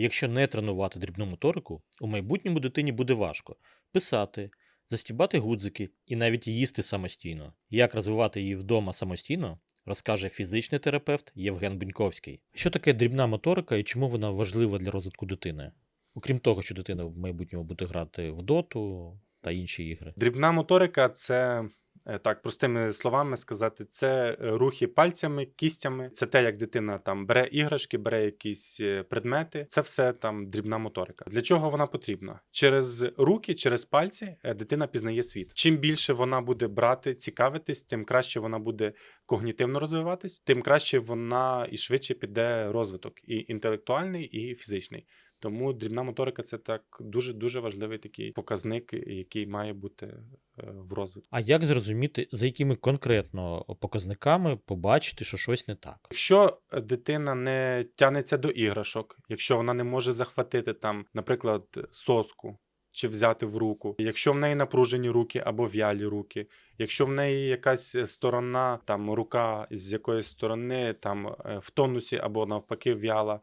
Якщо не тренувати дрібну моторику, у майбутньому дитині буде важко писати, застібати гудзики і навіть їсти самостійно. Як розвивати її вдома самостійно, розкаже фізичний терапевт Євген Буньковський. Що таке дрібна моторика і чому вона важлива для розвитку дитини? Окрім того, що дитина в майбутньому буде грати в доту та інші ігри. Дрібна моторика це. Е, Так, простими словами сказати, це е, рухи пальцями, кістями. Це те, як дитина там бере іграшки, бере якісь е, предмети. Це все там дрібна моторика. Для чого вона потрібна? Через руки, через пальці дитина пізнає світ. Чим більше вона буде брати, цікавитись, тим краще вона буде когнітивно розвиватись, тим краще вона і швидше піде розвиток, і інтелектуальний, і фізичний. Тому дрібна моторика це так дуже дуже важливий такий показник, який має бути е, в розвитку. А як зрозуміти, за якими конкретно показниками побачити, що щось не так? Якщо дитина не тягнеться до іграшок, якщо вона не може захватити там, наприклад, соску. Чи взяти в руку, якщо в неї напружені руки або в'ялі руки, якщо в неї якась сторона, там рука з якоїсь сторони там е, в тонусі або навпаки в'яла,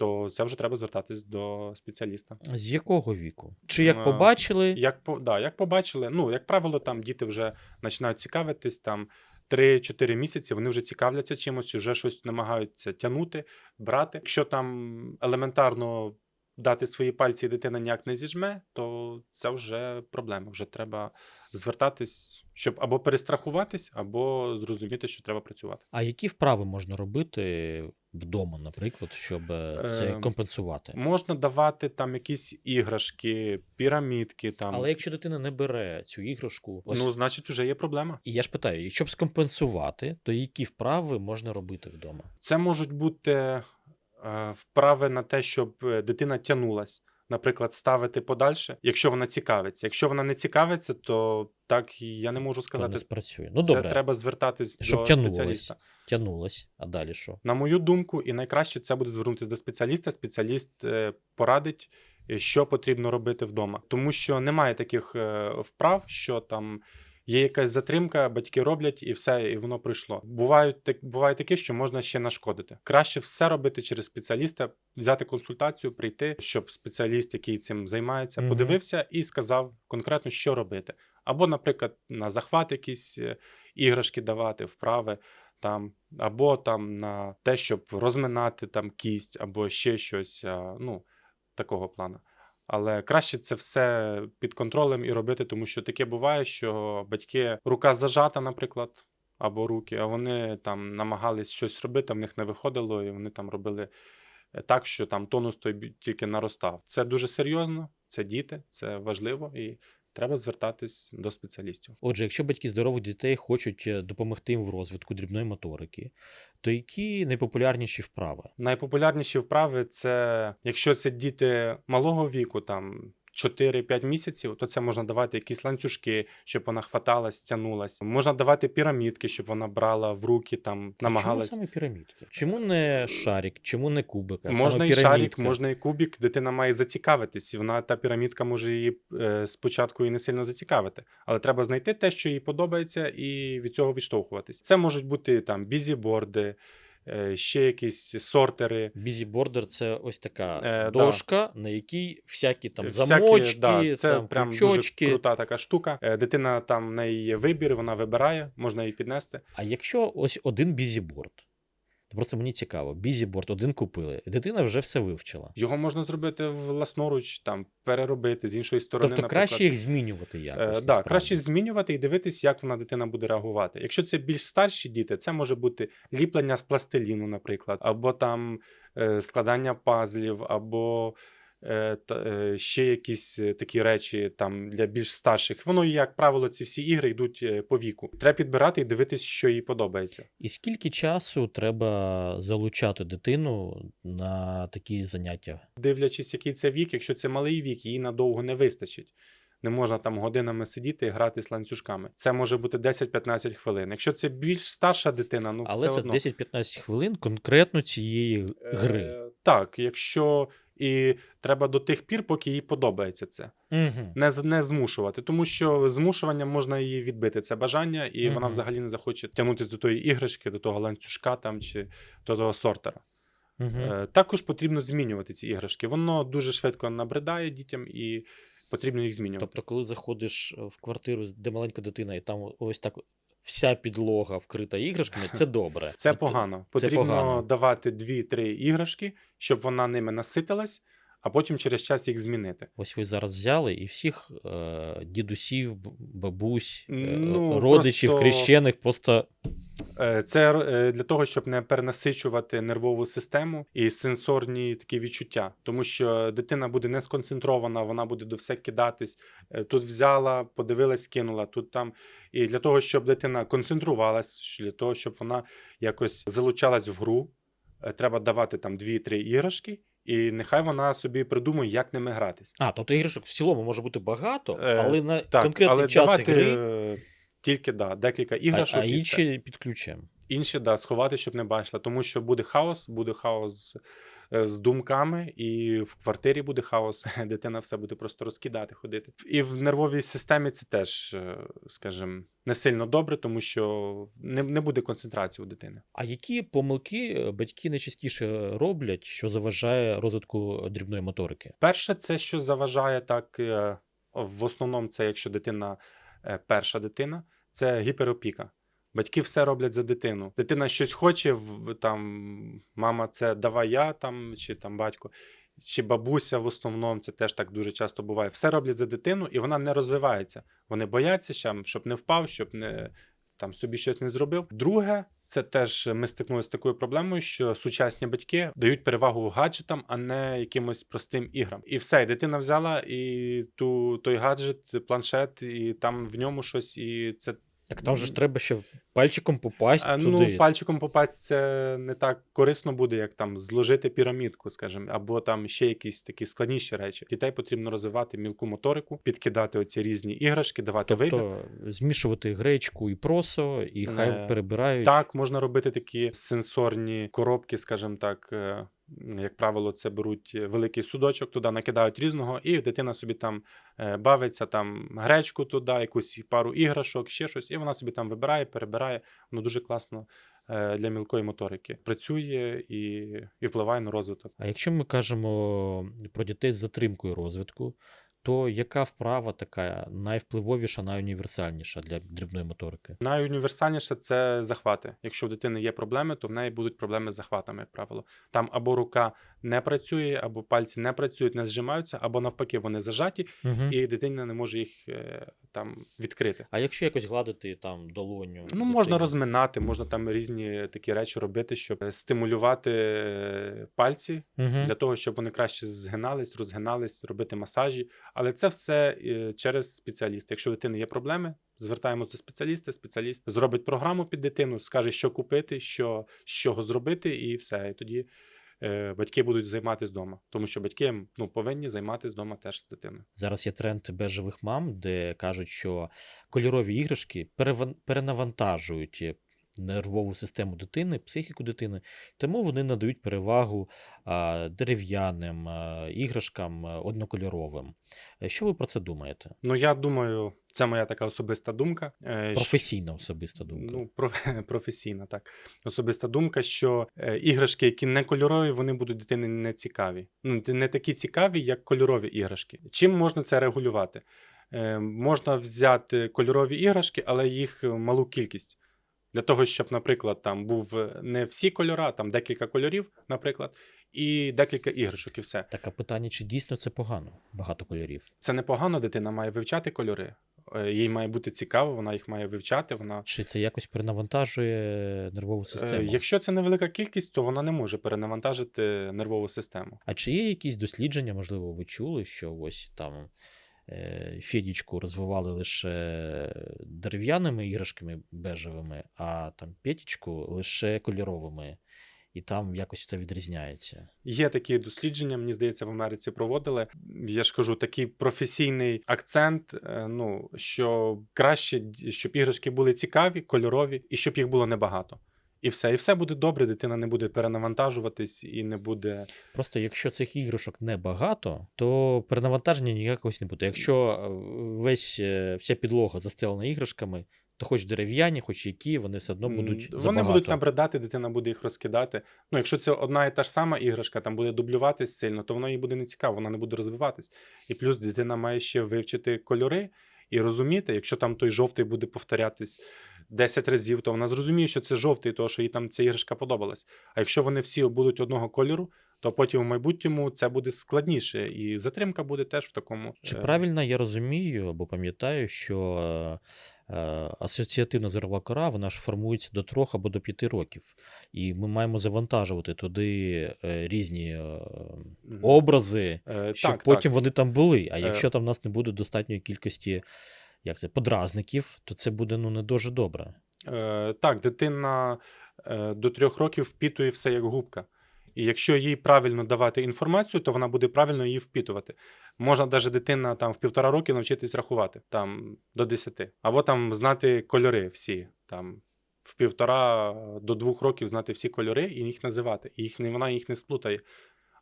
то це вже треба звертатись до спеціаліста. З якого віку? Чи як Е, побачили, Як по да, як побачили, ну як правило, там діти вже починають цікавитись там. 3-4 місяці вони вже цікавляться чимось, вже щось намагаються тягнути, брати. Якщо там елементарно дати свої пальці, і дитина ніяк не зіжме, то це вже проблема. Вже треба звертатись, щоб або перестрахуватись, або зрозуміти, що треба працювати. а які вправи можна робити вдома, наприклад, щоб е, це Ем, компенсувати? Можна давати там якісь іграшки, пірамідки. Там Але якщо дитина не бере цю іграшку, ось ну, значить, вже є проблема. і я ж питаю, якщо б скомпенсувати, то які вправи можна робити вдома? Це можуть бути е, вправи на те, щоб е, дитина тягнулась. Наприклад, ставити подальше, якщо вона цікавиться. Якщо вона не цікавиться, то так я не можу сказати. не спрацює. Ну це добре, треба звертатись щоб до тягнулось. спеціаліста. тягнулась, а далі що? На мою думку, і найкраще це буде звернутися до спеціаліста. Спеціаліст е, порадить, е, що потрібно робити вдома, тому що немає таких е, вправ, що там. Є якась затримка, батьки роблять і все, і воно пройшло. Бувають так, буває таке, що можна ще нашкодити. Краще все робити через спеціаліста, взяти консультацію, прийти, щоб спеціаліст, який цим займається, Мгм. подивився і сказав конкретно, що робити. Або, наприклад, на захват якісь е, іграшки давати, вправи там, або там на те, щоб розминати там кість, або ще щось, ну, такого плану. Але краще це все під контролем і робити, тому що таке буває, що батьки рука зажата, наприклад, або руки, а вони там намагались щось робити, в них не виходило, і вони там робили е, так, що там тонус той тільки наростав. Це дуже серйозно, це діти, це важливо, і треба звертатись до спеціалістів. Отже, якщо батьки здорових дітей хочуть е, допомогти їм в розвитку дрібної моторики, то які найпопулярніші вправи? Найпопулярніші вправи це, якщо це діти малого віку, там 4-5 місяців, то це можна давати якісь ланцюжки, щоб вона хваталась, тягнулась. Можна давати пірамідки, щоб вона брала в руки, там Чому намагалась. саме пірамідки? Чому не шарик, чому не кубик? а Можна саме і шарик, пірамідка? можна і кубик. Дитина має зацікавитись, і вона та пірамідка може її е, спочатку і не сильно зацікавити. Але треба знайти те, що їй подобається, і від цього відштовхуватись. Це можуть бути там бізіборди, ще якісь сортери. Бізібордер це ось така Е, да. дошка, на якій всякі там Всякі, замочки, да, це там прям ключочки. дуже крута така штука. Е, Дитина там в неї є вибір, вона вибирає, можна її піднести. А якщо ось один бізіборд, просто мені цікаво, бізіборд один купили, дитина вже все вивчила. Його можна зробити власноруч, там переробити з іншої сторони. тобто наприклад. краще їх змінювати Е, да, краще змінювати і дивитись, як вона дитина буде реагувати. Якщо це більш старші діти, це може бути ліплення з пластиліну, наприклад, або там е, складання пазлів, або е, е, ще якісь е, такі речі там для більш старших. Воно, як правило, ці всі ігри йдуть е, по віку. Треба підбирати і дивитись, що їй подобається. І скільки часу треба залучати дитину на такі заняття? Дивлячись, який це вік, якщо це малий вік, їй надовго не вистачить. Не можна там годинами сидіти і грати з ланцюжками. Це може бути 10-15 хвилин. Якщо це більш старша дитина, ну Але все це одно. 10-15 хвилин конкретно цієї гри. Е, так, якщо і треба до тих пір, поки їй подобається це. Угу. Не, не змушувати, тому що змушуванням можна її відбити це бажання, і вона взагалі не захоче тягнутися до тої іграшки, до того ланцюжка там чи до того сортера. Угу. Е, Також потрібно змінювати ці іграшки. Воно дуже швидко набридає дітям і потрібно їх змінювати. Тобто, коли заходиш в квартиру, де маленька дитина, і там ось так вся підлога вкрита іграшками, це добре. Це От, погано. це Потрібно погано. давати 2-3 іграшки, щоб вона ними наситилась, а потім через час їх змінити. Ось ви зараз взяли і всіх е, дідусів, бабусь, е, Ну, родичів, просто- хрещених просто Е, Це е, для того, щоб не перенасичувати нервову систему і сенсорні такі відчуття, тому що дитина буде не сконцентрована, вона буде до все кидатись. Е, Тут взяла, подивилась, кинула. Тут там і для того, щоб дитина концентрувалась, для того, щоб вона якось залучалась в гру, треба давати там 2-3 іграшки, і нехай вона собі придумує, як ними гратись. А, тобто іграшок в цілому може бути багато, Е, але на Так, конкретний але час давати гри, е, тільки да, декілька іграшок. а а інші під ключем. Інші да, сховати, щоб не бачила, тому що буде хаос, буде хаос е, з думками, і в квартирі буде хаос. Дитина все буде просто розкидати, ходити. І в нервовій системі це теж, е, скажімо, не сильно добре, тому що не, не буде концентрації у дитини. А які помилки е, батьки найчастіше роблять, що заважає розвитку дрібної моторики? Перше, це що заважає так, е, в основному, це якщо дитина е, перша дитина, це гіперопіка. Батьки все роблять за дитину. Дитина щось хоче, там мама, це давай я там, чи там батько, чи бабуся в основному, це теж так дуже часто буває. Все роблять за дитину, і вона не розвивається. Вони бояться, щоб не впав, щоб не там собі щось не зробив. Друге, це теж ми стикнулися з такою проблемою, що сучасні батьки дають перевагу гаджетам, а не якимось простим іграм. І все, і дитина взяла і ту той гаджет, планшет, і там в ньому щось, і це Так там же ж треба ще пальчиком попасть а, туди. ну, пальчиком попасть це не так корисно буде, як там зложити пірамідку, скажімо, або там ще якісь такі складніші речі. Дітей потрібно розвивати мілку моторику, підкидати оці різні іграшки, давати вибір. Тобто змішувати гречку і просо, і хай Е, перебирають. Так, можна робити такі сенсорні коробки, скажімо так. Як правило, це беруть великий судочок, туди накидають різного, і дитина собі там е, бавиться, там гречку туди, якусь пару іграшок, ще щось, і вона собі там вибирає, перебирає. Воно дуже класно е, для мілкої моторики. Працює і, і впливає на розвиток. А якщо ми кажемо про дітей з затримкою розвитку, то яка вправа така найвпливовіша, найуніверсальніша для дрібної моторики? Найуніверсальніше це захвати. Якщо в дитини є проблеми, то в неї будуть проблеми з захватами, як правило. Там або рука не працює, або пальці не працюють, не зжимаються, або навпаки, вони зажаті, Угу. і дитина не може їх е, там відкрити. А якщо якось гладити там долоню? Ну, можна розминати, можна там різні такі речі робити, щоб е, стимулювати е, пальці Мгм. для того, щоб вони краще згинались, розгинались, робити масажі. Але це все е, через спеціаліста. Якщо у дитини є проблеми, звертаємося до спеціаліста. Спеціаліст зробить програму під дитину, скаже, що купити, що з чого зробити, і все. І тоді е, батьки будуть займатися вдома, тому що батьки ну, повинні займатися вдома теж з дитиною. Зараз є тренд бежевих мам, де кажуть, що кольорові іграшки перенавантажують е, нервову систему дитини, психіку дитини, тому вони надають перевагу дерев'яним іграшкам однокольоровим. Е, Що ви про це думаєте? Ну я думаю, це моя така особиста думка. е, що- Професійна особиста думка. Ну, проф- професійна, так. Особиста думка, що е, іграшки, які не кольорові, вони будуть дитини не цікаві. Ну, не такі цікаві, як кольорові іграшки. Чим можна це регулювати? Можна взяти кольорові іграшки, але їх малу кількість. Для того, щоб, наприклад, там був е, не всі кольори, а там декілька кольорів, наприклад, і декілька іграшок, і все. Таке питання, чи дійсно це погано? Багато кольорів. Це непогано, дитина має вивчати кольори. Е, Їй має бути цікаво, вона їх має вивчати. Вона Чи це якось перенавантажує нервову Е, систему? Якщо це невелика кількість, то вона не може перенавантажити нервову систему. А чи є якісь дослідження, можливо, ви чули, що ось там Федічку розвивали лише дерев'яними іграшками бежевими, а там Петічку лише кольоровими, і там якось це відрізняється. Є такі дослідження, мені здається, в Америці проводили. Я ж кажу, такий професійний акцент. е, Ну що краще, щоб іграшки були цікаві, кольорові, і щоб їх було небагато. І все, і все буде добре. Дитина не буде перенавантажуватись і не буде. Просто якщо цих іграшок небагато, то перенавантаження ніякогось не буде. Якщо е, весь, е, вся підлога застелена іграшками, то хоч дерев'яні, хоч які, вони все одно будуть Вони забагато. будуть набридати, дитина буде їх розкидати. Ну, якщо це одна і та ж сама іграшка, там буде дублюватись сильно, то воно їй буде не цікаво, вона не буде розвиватись. І плюс дитина має ще вивчити кольори і розуміти, якщо там той жовтий буде повторятись 10 разів, то вона зрозуміє, що це жовтий, тому що їй там ця іграшка подобалась. А якщо вони всі будуть одного кольору, то потім в майбутньому це буде складніше, і затримка буде теж в такому. Чи е, правильно я розумію або пам'ятаю, що асоціативна зерова кора вона ж формується до трьох або до п'яти років, і ми маємо завантажувати туди е, різні е, образи, Е, щоб так, потім так. вони там були. А Е. якщо там в нас не буде достатньої кількості як це, подразників, то це буде ну не дуже добре. Е, так, дитина е, до трьох років впітує все як губка. І якщо їй правильно давати інформацію, то вона буде правильно її впітувати. Можна навіть дитина там в півтора роки навчитись рахувати там до десяти, або там знати кольори всі. Там в півтора до двох років знати всі кольори і їх називати. І їх вона їх не сплутає.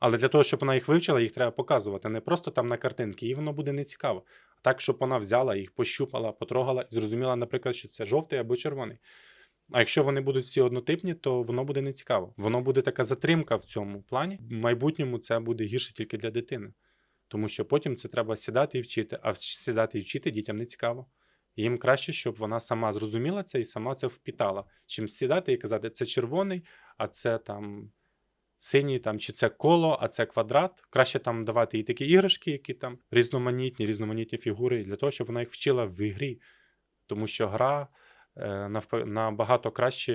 Але для того, щоб вона їх вивчила, їх треба показувати. Не просто там на картинки, їй воно буде не цікаво. А так, щоб вона взяла їх, пощупала, потрогала і зрозуміла, наприклад, що це жовтий або червоний. А якщо вони будуть всі однотипні, то воно буде не цікаво. Воно буде така затримка в цьому плані. В майбутньому це буде гірше тільки для дитини. Тому що потім це треба сідати і вчити. А сідати і вчити дітям не цікаво. Їм краще, щоб вона сама зрозуміла це і сама це впітала. Чим сідати і казати, це червоний, а це там синій, там, чи це коло, а це квадрат. Краще там давати їй такі іграшки, які там різноманітні, різноманітні фігури, для того, щоб вона їх вчила в ігрі. Тому що гра набагато краще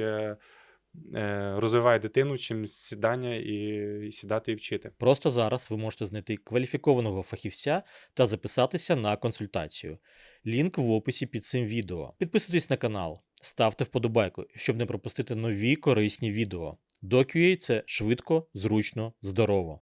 е, розвиває дитину, чим сідання і, сідати і вчити. Просто зараз ви можете знайти кваліфікованого фахівця та записатися на консультацію. Лінк в описі під цим відео. Підписуйтесь на канал, ставте вподобайку, щоб не пропустити нові корисні відео. DoQA – це швидко, зручно, здорово.